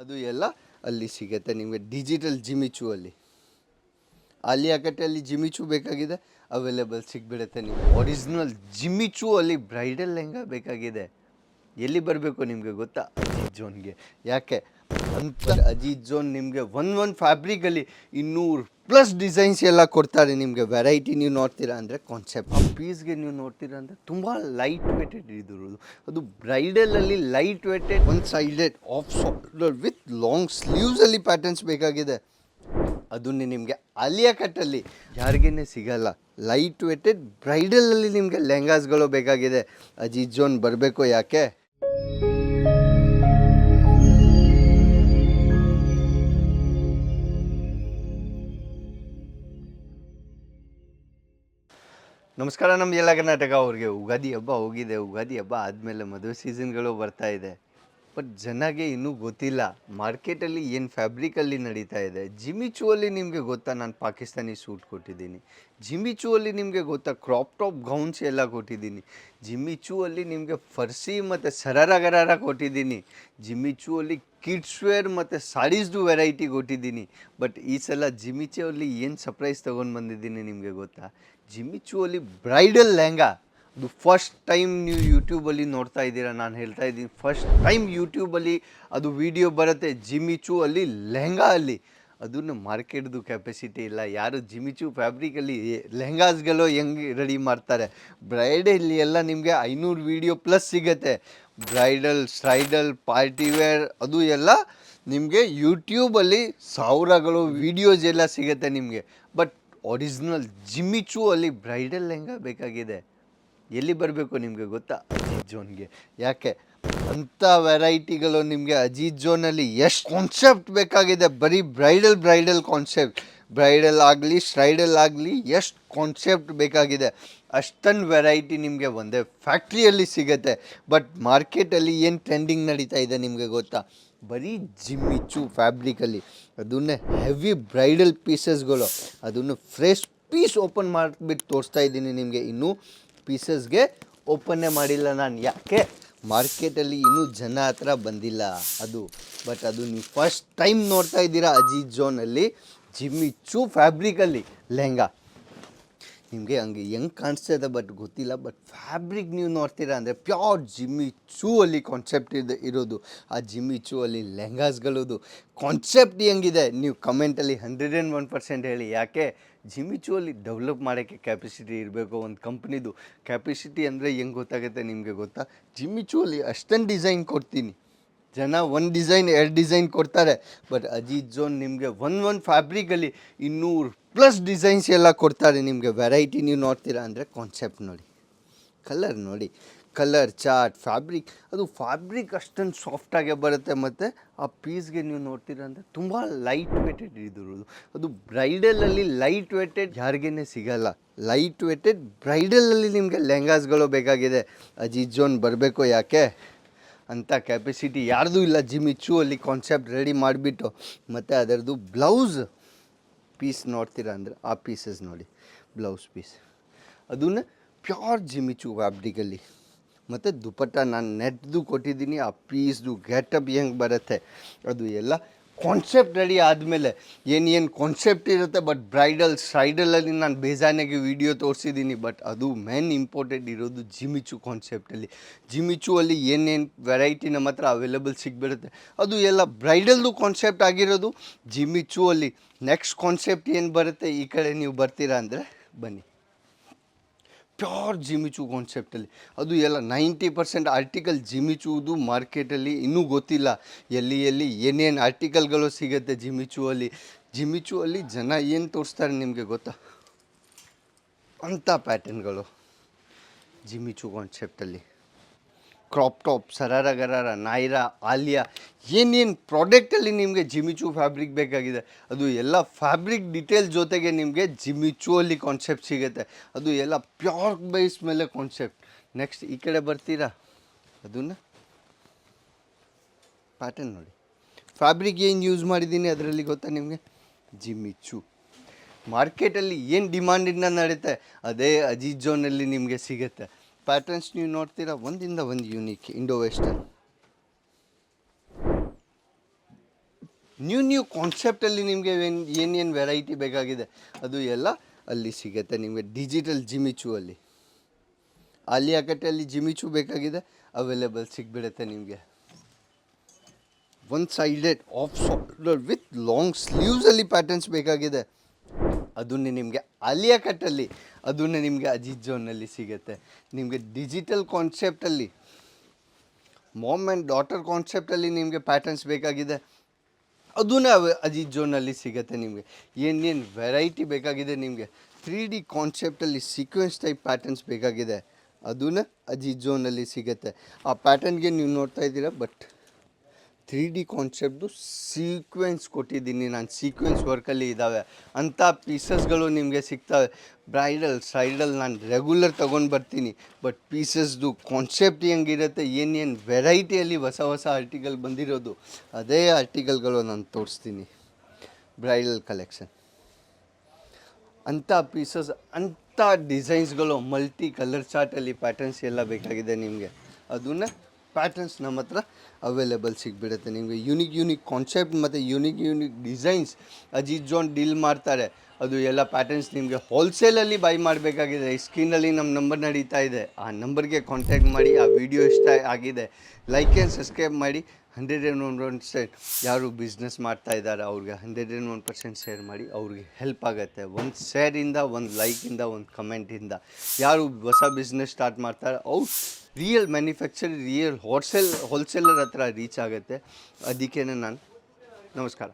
ಅದು ಎಲ್ಲ ಅಲ್ಲಿ ಸಿಗುತ್ತೆ ನಿಮಗೆ ಡಿಜಿಟಲ್ ಜಿಮಿಚು ಅಲ್ಲಿ. ಅಲ್ಲಿ ಜಿಮಿಚು ಬೇಕಾಗಿದೆ ಅವೈಲೇಬಲ್ ಸಿಗ್ಬಿಡುತ್ತೆ ನಿಮಗೆ. ಒರಿಜಿನಲ್ ಜಿಮಿಚು ಅಲ್ಲಿ ಬ್ರೈಡಲ್ ಲೆಂಗ ಬೇಕಾಗಿದೆ. ಎಲ್ಲಿ ಬರಬೇಕು ನಿಮಗೆ ಗೊತ್ತಾ? ಅಜೀತ್ ಜೋನ್ಗೆ. ಯಾಕೆ? ಅಂತ ಅಜೀತ್ ಜೋನ್ ನಿಮಗೆ ಒನ್ ಒನ್ ಫ್ಯಾಬ್ರಿಕಲ್ಲಿ ಇನ್ನೂರು ಪ್ಲಸ್ ಡಿಸೈನ್ಸ್ ಎಲ್ಲ ಕೊಡ್ತಾರೆ ನಿಮಗೆ ವೆರೈಟಿ ನೀವು ನೋಡ್ತೀರಾ ಅಂದರೆ ಕಾನ್ಸೆಪ್ಟ್ ಆ ಪೀಸ್ಗೆ ನೀವು ನೋಡ್ತೀರಾ ಅಂದರೆ ತುಂಬ ಲೈಟ್ ವೇಟೆಡ್ ಇದಿರೋದು ಅದು ಬ್ರೈಡಲಲ್ಲಿ light weighted one sided off shoulder with long ಸ್ಲೀವ್ಸಲ್ಲಿ patterns ಬೇಕಾಗಿದೆ. ಅದನ್ನೇ ನಿಮಗೆ ಆಲಿಯಾ ಕಟ್ಟಲ್ಲಿ ಯಾರಿಗೇನೆ ಸಿಗಲ್ಲ. ಲೈಟ್ ವೇಟೆಡ್ ಬ್ರೈಡಲಲ್ಲಿ ನಿಮಗೆ ಲೆಹಂಗಾಸ್ಗಳು ಬೇಕಾಗಿದೆ. ಅಜೀತ್ ಜೋನ್ ಬರಬೇಕು ಯಾಕೆ? ನಮಸ್ಕಾರ ನಮ್ಮ ಎಲ್ಲ ಕರ್ನಾಟಕ. ಅವ್ರಿಗೆ ಉಗಾದಿ ಹಬ್ಬ ಹೋಗಿದೆ. ಉಗಾದಿ ಹಬ್ಬ ಆದಮೇಲೆ ಮದುವೆ ಸೀಸನ್ಗಳು ಬರ್ತಾ ಇದೆ. ಬಟ್ ಜನಗೆ ಇನ್ನೂ ಗೊತ್ತಿಲ್ಲ. ಮಾರ್ಕೆಟಲ್ಲಿ ಏನು ಫ್ಯಾಬ್ರಿಕಲ್ಲಿ ನಡೀತಾ ಇದೆ? ಜಿಮಿಚು ಅಲ್ಲಿ ನಿಮಗೆ ಗೊತ್ತಾ? ನಾನು ಪಾಕಿಸ್ತಾನಿ ಸೂಟ್ ಕೊಟ್ಟಿದ್ದೀನಿ. ಜಿಮಿಚು ಅಲ್ಲಿ ನಿಮಗೆ ಗೊತ್ತಾ? ಕ್ರಾಪ್ ಟಾಪ್, ಗೌನ್ಸ್ ಎಲ್ಲ ಕೊಟ್ಟಿದ್ದೀನಿ. ಜಿಮಿಚು ಅಲ್ಲಿ ನಿಮಗೆ ಫರ್ಸಿ ಮತ್ತು ಸರಾರ ಗರಾರ ಕೊಟ್ಟಿದ್ದೀನಿ. ಜಿಮಿಚು ಅಲ್ಲಿ ಕಿಡ್ಸ್ ವೇರ್ ಮತ್ತು ಸಾರೀಸ್ದು ವೆರೈಟಿ ಕೊಟ್ಟಿದ್ದೀನಿ. ಬಟ್ ಈ ಸಲ ಜಿಮಿಚು ಅಲ್ಲಿ ಏನು ಸರ್ಪ್ರೈಸ್ ತೊಗೊಂಡು ಬಂದಿದ್ದೀನಿ ನಿಮಗೆ ಗೊತ್ತಾ? ಜಿಮಿಚು ಅಲ್ಲಿ ಬ್ರೈಡಲ್ ಲೆಹಂಗಾ. ಅದು ಫಸ್ಟ್ ಟೈಮ್ ನೀವು ಯೂಟ್ಯೂಬಲ್ಲಿ ನೋಡ್ತಾ ಇದ್ದೀರಾ, ನಾನು ಹೇಳ್ತಾ ಇದ್ದೀನಿ. ಫಸ್ಟ್ ಟೈಮ್ ಯೂಟ್ಯೂಬಲ್ಲಿ ಅದು ವಿಡಿಯೋ ಬರುತ್ತೆ ಜಿಮಿಚು ಅಲ್ಲಿ ಲೆಹಂಗಾ ಅಲ್ಲಿ. ಅದನ್ನು ಮಾರ್ಕೆಟ್ದು ಕೆಪಾಸಿಟಿ ಇಲ್ಲ. ಯಾರು ಜಿಮಿಚು ಫ್ಯಾಬ್ರಿಕಲ್ಲಿ ಲೆಹಂಗಾಸ್ಗಳು ಹೆಂಗೆ ರೆಡಿ ಮಾಡ್ತಾರೆ? ಬ್ರೈಡಲ್ಲಿ ಎಲ್ಲ ನಿಮಗೆ ಐನೂರು ವೀಡಿಯೋ ಪ್ಲಸ್ ಸಿಗುತ್ತೆ. ಬ್ರೈಡಲ್, ಸ್ಟ್ರೈಡಲ್, ಪಾರ್ಟಿ ವೇರ್ ಅದು ಎಲ್ಲ ನಿಮಗೆ ಯೂಟ್ಯೂಬಲ್ಲಿ ಸಾವಿರಗಳು ವೀಡಿಯೋಸ್ ಎಲ್ಲ ಸಿಗುತ್ತೆ ನಿಮಗೆ. ಬಟ್ ಒರಿಜಿನಲ್ ಜಿಮಿಚು ಅಲ್ಲಿ ಬ್ರೈಡಲ್ ಲೆಹಂಗ ಬೇಕಾಗಿದೆ? ಎಲ್ಲಿ ಬರಬೇಕು ನಿಮಗೆ ಗೊತ್ತಾ ಅಜೀತ್ ಜೋನ್ಗೆ? ಯಾಕೆ? ಅಂಥ ವೆರೈಟಿಗಳು ನಿಮಗೆ ಅಜೀತ್ ಜೋನಲ್ಲಿ ಎಷ್ಟು ಕಾನ್ಸೆಪ್ಟ್ ಬೇಕಾಗಿದೆ? ಬರೀ ಬ್ರೈಡಲ್ ಬ್ರೈಡಲ್ ಕಾನ್ಸೆಪ್ಟ್ ಬ್ರೈಡಲ್ ಆಗಲಿ, ಸ್ಟ್ರೈಡಲ್ ಆಗಲಿ ಎಷ್ಟು ಕಾನ್ಸೆಪ್ಟ್ ಬೇಕಾಗಿದೆ? ಅಷ್ಟೊಂದು ವೆರೈಟಿ ನಿಮಗೆ ಒಂದೇ ಫ್ಯಾಕ್ಟ್ರಿಯಲ್ಲಿ ಸಿಗುತ್ತೆ. ಬಟ್ ಮಾರ್ಕೆಟಲ್ಲಿ ಏನು ಟ್ರೆಂಡಿಂಗ್ ನಡೀತಾ ಇದೆ ನಿಮಗೆ ಗೊತ್ತಾ? ಬರೀ ಜಿಮ್ಮಿಚ್ಚು ಫ್ಯಾಬ್ರಿಕಲ್ಲಿ ಅದನ್ನೇ ಹೆವಿ ಬ್ರೈಡಲ್ ಪೀಸಸ್ಗಳು ಅದನ್ನು ಫ್ರೆಶ್ ಪೀಸ್ ಓಪನ್ ಮಾಡಿಬಿಟ್ಟು ತೋರಿಸ್ತಾ ಇದ್ದೀನಿ ನಿಮಗೆ. ಇನ್ನೂ ಪೀಸಸ್ಗೆ ಓಪನ್ನೇ ಮಾಡಿಲ್ಲ ನಾನು. ಯಾಕೆ? ಮಾರ್ಕೆಟಲ್ಲಿ ಇನ್ನೂ ಜನ ಹತ್ರ ಬಂದಿಲ್ಲ ಅದು. ಬಟ್ ಅದು ನೀವು ಫಸ್ಟ್ ಟೈಮ್ ನೋಡ್ತಾ ಇದ್ದೀರಾ ಅಜೀಜ್ ಜೋನಲ್ಲಿ ಜಿಮ್ಮಿಚ್ಚು ಫ್ಯಾಬ್ರಿಕಲ್ಲಿ ಲೆಹಂಗಾ. ನಿಮಗೆ ಹಂಗೆ ಹೆಂಗೆ ಕಾಣಿಸ್ತಾ ಇದೆ ಬಟ್ ಗೊತ್ತಿಲ್ಲ ಬಟ್ ಫ್ಯಾಬ್ರಿಕ್ ನೀವು ನೋಡ್ತೀರಾ ಅಂದರೆ ಪ್ಯೂರ್ ಜಿಮ್ಮಿ ಚೂ ಅಲ್ಲಿ ಕಾನ್ಸೆಪ್ಟ್ ಇದೆ, ಇರೋದು. ಆ ಜಿಮ್ಮಿ ಚೂ ಅಲ್ಲಿ ಲೆಹಂಗಾಸ್ಗಳದು ಕಾನ್ಸೆಪ್ಟ್ ಹೆಂಗಿದೆ? ನೀವು ಕಮೆಂಟಲ್ಲಿ ಹಂಡ್ರೆಡ್ ಆ್ಯಂಡ್ ಒನ್ ಪರ್ಸೆಂಟ್ ಹೇಳಿ. ಯಾಕೆ? ಜಿಮ್ಮಿ ಚೂ ಅಲ್ಲಿ ಡೆವಲಪ್ ಮಾಡೋಕ್ಕೆ ಕ್ಯಾಪಿಸಿಟಿ ಇರಬೇಕು ಒಂದು ಕಂಪ್ನಿದು ಕ್ಯಾಪಿಸಿಟಿ ಅಂದರೆ ಹೆಂಗೆ ಗೊತ್ತಾಗುತ್ತೆ ನಿಮಗೆ ಗೊತ್ತಾ? ಜಿಮ್ಮಿ ಚೂ ಅಲ್ಲಿ ಅಷ್ಟೊಂದು ಡಿಸೈನ್ ಕೊಡ್ತೀನಿ. ಜನ ಒಂದು ಡಿಸೈನ್ ಎರಡು ಡಿಸೈನ್ ಕೊಡ್ತಾರೆ. ಬಟ್ ಅಜೀತ್ ಜೋನ್ ನಿಮಗೆ ಒನ್ ಒನ್ ಫ್ಯಾಬ್ರಿಕಲ್ಲಿ ಇನ್ನೂರು ಪ್ಲಸ್ ಡಿಸೈನ್ಸ್ ಎಲ್ಲ ಕೊಡ್ತಾರೆ ನಿಮಗೆ. ವೆರೈಟಿ ನೀವು ನೋಡ್ತೀರಾ ಅಂದರೆ ಕಾನ್ಸೆಪ್ಟ್ ನೋಡಿ. ಕಲರ್ ನೋಡಿ. ಕಲರ್ ಚಾರ್ಟ್ ಫ್ಯಾಬ್ರಿಕ್ ಅದು ಫ್ಯಾಬ್ರಿಕ್ ಅಷ್ಟೊಂದು ಸಾಫ್ಟಾಗೆ ಬರುತ್ತೆ ಮತ್ತು ಆ ಪೀಸ್ಗೆ ನೀವು ನೋಡ್ತೀರಾ ಅಂದರೆ ತುಂಬ ಲೈಟ್ ವೇಟೆಡ್ ಇದಿರೋದು ಅದು ಬ್ರೈಡಲಲ್ಲಿ ಲೈಟ್ ವೇಟೆಡ್ ಯಾರಿಗೇ ಸಿಗಲ್ಲ. ಲೈಟ್ ವೇಟೆಡ್ ಬ್ರೈಡಲಲ್ಲಿ ನಿಮಗೆ ಲೆಹಂಗಾಸ್ಗಳು ಬೇಕಾಗಿದೆ. ಅಜೀಜ್ ಜೋನ್ ಬರಬೇಕು ಯಾಕೆ? ಅಂಥ ಕೆಪಾಸಿಟಿ ಯಾರ್ದೂ ಇಲ್ಲ. ಜಿಮಿಚು ಅಲ್ಲಿ ಕಾನ್ಸೆಪ್ಟ್ ರೆಡಿ ಮಾಡಿಬಿಟ್ಟು, ಮತ್ತು ಅದರದ್ದು ಬ್ಲೌಸ್ ಪೀಸ್ ನೋಡ್ತೀರಾ ಅಂದರೆ, ಆ ಪೀಸಸ್ ನೋಡಿ. ಬ್ಲೌಸ್ ಪೀಸ್ ಅದನ್ನ ಪ್ಯೂರ್ ಜಿಮಿಚು ಫ್ಯಾಬ್ರಿಕಲ್ಲಿ ಮತ್ತು ದುಪಟ್ಟ ನಾನು ನೆಟ್ದು ಕೊಟ್ಟಿದ್ದೀನಿ, ಆ ಪೀಸ್ದು ಗೆಟಪ್ ಹೆಂಗೆ ಬರುತ್ತೆ, ಅದು ಎಲ್ಲ ಕಾನ್ಸೆಪ್ಟ್ ರೆಡಿ ಆದಮೇಲೆ. ಏನೇನು ಕಾನ್ಸೆಪ್ಟ್ ಇರುತ್ತೆ ಬಟ್ ಬ್ರೈಡಲ್ ಸ್ಟ್ರೈಡಲಲ್ಲಿ ನಾನು ಬೇಜಾನಾಗಿ ವಿಡಿಯೋ ತೋರಿಸಿದ್ದೀನಿ ಬಟ್ ಅದು ಮೇನ್ ಇಂಪಾರ್ಟೆಂಟ್ ಇರೋದು ಜಿಮಿಚು ಕಾನ್ಸೆಪ್ಟಲ್ಲಿ ಜಿಮಿಚು ಅಲ್ಲಿ ಏನೇನು ವೆರೈಟಿ ನಮ್ಮ ಹತ್ರ ಅವೈಲೇಬಲ್ ಸಿಗ್ಬಿಡುತ್ತೆ. ಅದು ಎಲ್ಲ ಬ್ರೈಡಲ್ದು ಕಾನ್ಸೆಪ್ಟ್ ಆಗಿರೋದು, ಜಿಮಿಚು ಅಲ್ಲಿ. ನೆಕ್ಸ್ಟ್ ಕಾನ್ಸೆಪ್ಟ್ ಏನು ಬರುತ್ತೆ, ಈ ಕಡೆ ನೀವು ಬರ್ತೀರಾ ಅಂದರೆ ಬನ್ನಿ. ಪ್ಯೂರ್ ಜಿಮಿಚು ಕಾನ್ಸೆಪ್ಟಲ್ಲಿ ಅದು ಎಲ್ಲ ನೈಂಟಿ ಪರ್ಸೆಂಟ್ ಆರ್ಟಿಕಲ್ ಜಿಮಿಚುದು ಮಾರ್ಕೆಟಲ್ಲಿ ಇನ್ನೂ ಗೊತ್ತಿಲ್ಲ. ಎಲ್ಲಿ ಎಲ್ಲಿ, ಏನೇನು ಆರ್ಟಿಕಲ್ಗಳು ಸಿಗುತ್ತೆ ಜಿಮಿಚು ಅಲ್ಲಿ. ಜಿಮಿಚು ಅಲ್ಲಿ ಜನ ಏನು ತೋರಿಸ್ತಾರೆ ನಿಮಗೆ ಗೊತ್ತಾ? ಅಂಥ ಪ್ಯಾಟರ್ನ್ಗಳು ಜಿಮಿಚು ಕಾನ್ಸೆಪ್ಟಲ್ಲಿ ಕ್ರಾಪ್ ಟಾಪ್ ಸರಾರ ಗರಾರ ನಾಯ್ರಾ ಆಲಿಯಾ ಏನೇನು ಪ್ರಾಡಕ್ಟಲ್ಲಿ ನಿಮಗೆ ಜಿಮಿಚು ಫ್ಯಾಬ್ರಿಕ್ ಬೇಕಾಗಿದೆ, ಅದು ಎಲ್ಲ ಫ್ಯಾಬ್ರಿಕ್ ಡಿಟೇಲ್ ಜೊತೆಗೆ ನಿಮಗೆ ಜಿಮಿಚು ಅಲ್ಲಿ ಕಾನ್ಸೆಪ್ಟ್ ಸಿಗುತ್ತೆ. ಅದು ಎಲ್ಲ ಪ್ಯೂರ್ ಬೇಸ್ ಮೇಲೆ ಕಾನ್ಸೆಪ್ಟ್ ನೆಕ್ಸ್ಟ್ ಈ ಕಡೆ ಬರ್ತೀರಾ? ಅದನ್ನು? ಪ್ಯಾಟರ್ನ್ ನೋಡಿ. ಫ್ಯಾಬ್ರಿಕ್ ಏನು ಯೂಸ್ ಮಾಡಿದ್ದೀನಿ ಅದರಲ್ಲಿ ಗೊತ್ತಾ ನಿಮಗೆ? ಜಿಮಿಚು ಮಾರ್ಕೆಟಲ್ಲಿ ಏನು ಡಿಮಾಂಡಿಂದ ನಡೀತೆ, ಅದೇ ಅಜೀಜ್ ನಿಮಗೆ ಸಿಗುತ್ತೆ. ಪ್ಯಾಟರ್ನ್ಸ್ ನೀವು ನೋಡ್ತೀರಾ? ಒಂದಿಂದ ಒಂದು unique Indo western new new ಕಾನ್ಸೆಪ್ಟಲ್ಲಿ ನಿಮಗೆ ಏನು, ಏನೇನು ವೆರೈಟಿ ಬೇಕಾಗಿದೆ, ಅದು ಎಲ್ಲ ಅಲ್ಲಿ ಸಿಗುತ್ತೆ ನಿಮಗೆ ಡಿಜಿಟಲ್ ಜಿಮಿಚು ಅಲ್ಲಿ. ಅಲ್ಲಿ ಕಟ್ಟಲ್ಲಿ ಜಿಮಿಚು ಬೇಕಾಗಿದೆ ಅವೈಲೇಬಲ್ ಸಿಗ್ಬಿಡುತ್ತೆ ನಿಮಗೆ. One sided off shoulder with long ಸ್ಲೀವ್ಸಲ್ಲಿ patterns ಬೇಕಾಗಿದೆ. ಅದನ್ನೇ ನಿಮಗೆ ಆಲಿಯಾ ಕಟ್ಟಲ್ಲಿ, ಅದನ್ನೇ ನಿಮಗೆ ಅಜಿತ್ ಜೋನಲ್ಲಿ ಸಿಗುತ್ತೆ. ನಿಮಗೆ ಡಿಜಿಟಲ್ ಕಾನ್ಸೆಪ್ಟಲ್ಲಿ ಮಾಮ್ ಆ್ಯಂಡ್ ಡಾಟರ್ ಕಾನ್ಸೆಪ್ಟಲ್ಲಿ ನಿಮಗೆ ಪ್ಯಾಟರ್ನ್ಸ್ ಬೇಕಾಗಿದೆ. ಅದನ್ನ ಅಜಿತ್ ಜೋನಲ್ಲಿ ಸಿಗುತ್ತೆ ನಿಮಗೆ. ಏನೇನು ವೆರೈಟಿ ಬೇಕಾಗಿದೆ ನಿಮಗೆ? ತ್ರೀ ಡಿ ಕಾನ್ಸೆಪ್ಟಲ್ಲಿ ಸೀಕ್ವೆನ್ಸ್ ಟೈಪ್ ಪ್ಯಾಟರ್ನ್ಸ್ ಬೇಕಾಗಿದೆ. ಅದನ್ನ ಅಜಿತ್ ಜೋನಲ್ಲಿ ಸಿಗುತ್ತೆ. ಆ ಪ್ಯಾಟರ್ನ್ಗೆ ನೀವು ನೋಡ್ತಾ ಇದ್ದೀರಾ but three D concept sequence ಕೊಟ್ಟಿದ್ದೀನಿ. ನಾನು ಸೀಕ್ವೆನ್ಸ್ ವರ್ಕಲ್ಲಿ ಇದ್ದಾವೆ ಅಂಥ ಪೀಸಸ್ಗಳು ನಿಮಗೆ ಸಿಗ್ತವೆ. ಬ್ರೈಡಲ್ ಸೈಡಲ್ ನಾನು ರೆಗ್ಯುಲರ್ ತೊಗೊಂಡು ಬರ್ತೀನಿ. ಬಟ್ ಪೀಸಸ್ದು ಕಾನ್ಸೆಪ್ಟ್ ಹೆಂಗಿರುತ್ತೆ ಏನೇನು ವೆರೈಟಿಯಲ್ಲಿ ಹೊಸ ಹೊಸ ಆರ್ಟಿಕಲ್ ಬಂದಿರೋದು, ಅದೇ ಆರ್ಟಿಕಲ್ಗಳು ನಾನು ತೋರಿಸ್ತೀನಿ. ಬ್ರೈಡಲ್ ಕಲೆಕ್ಷನ್ ಅಂಥ ಪೀಸಸ್ ಅಂಥ ಡಿಸೈನ್ಸ್ಗಳು ಮಲ್ಟಿ ಕಲರ್ ಚಾರ್ಟಲ್ಲಿ ಪ್ಯಾಟರ್ನ್ಸ್ ಎಲ್ಲ ಬೇಕಾಗಿದೆ ನಿಮಗೆ. ಅದನ್ನ ಪ್ಯಾಟರ್ನ್ಸ್ ನಮ್ಮ ಹತ್ರ ಅವೈಲೇಬಲ್ ಸಿಗ್ಬಿಡುತ್ತೆ. ನಿಮಗೆ ಯುನಿಕ್ ಯುನಿಕ್ ಕಾನ್ಸೆಪ್ಟ್ ಮತ್ತು unique unique designs Ajit zone deal ಮಾಡ್ತಾರೆ. ಅದು ಎಲ್ಲ ಪ್ಯಾಟರ್ನ್ಸ್ ನಿಮಗೆ ಹೋಲ್ಸೇಲಲ್ಲಿ ಬೈ ಮಾಡಬೇಕಾಗಿದೆ. ಸ್ಕ್ರೀನಲ್ಲಿ ನಮ್ಮ ನಂಬರ್ ನಡೀತಾ ಇದೆ. ಆ ನಂಬರ್ಗೆ ಕಾಂಟ್ಯಾಕ್ಟ್ ಮಾಡಿ, ಆ ವಿಡಿಯೋ ಇಷ್ಟ ಆಗಿದೆ ಲೈಕ್ ಆ್ಯಂಡ್ ಸಬ್ಸ್ಕ್ರೈಬ್ ಮಾಡಿ. ಹಂಡ್ರೆಡ್ ಆ್ಯಂಡ್ ಒನ್ ಪರ್ಸೆಂಟ್ ಯಾರು ಬಿಸ್ನೆಸ್ ಮಾಡ್ತಾ ಇದ್ದಾರೆ, ಅವ್ರಿಗೆ hundred and one percent share ಮಾಡಿ ಅವ್ರಿಗೆ ಹೆಲ್ಪ್ ಆಗುತ್ತೆ. ಒಂದು ಶೇರಿಂದ ಒಂದು ಲೈಕಿಂದ ಒಂದು ಕಮೆಂಟಿಂದ ಯಾರು ಹೊಸ ಬಿಸ್ನೆಸ್ ಸ್ಟಾರ್ಟ್ ಮಾಡ್ತಾರೆ, ಅವ್ರು real manufacture real wholesale wholesaler ಹತ್ರ ರೀಚ್ ಆಗುತ್ತೆ. ಅದಕ್ಕೇ ನಾನು, ನಮಸ್ಕಾರ.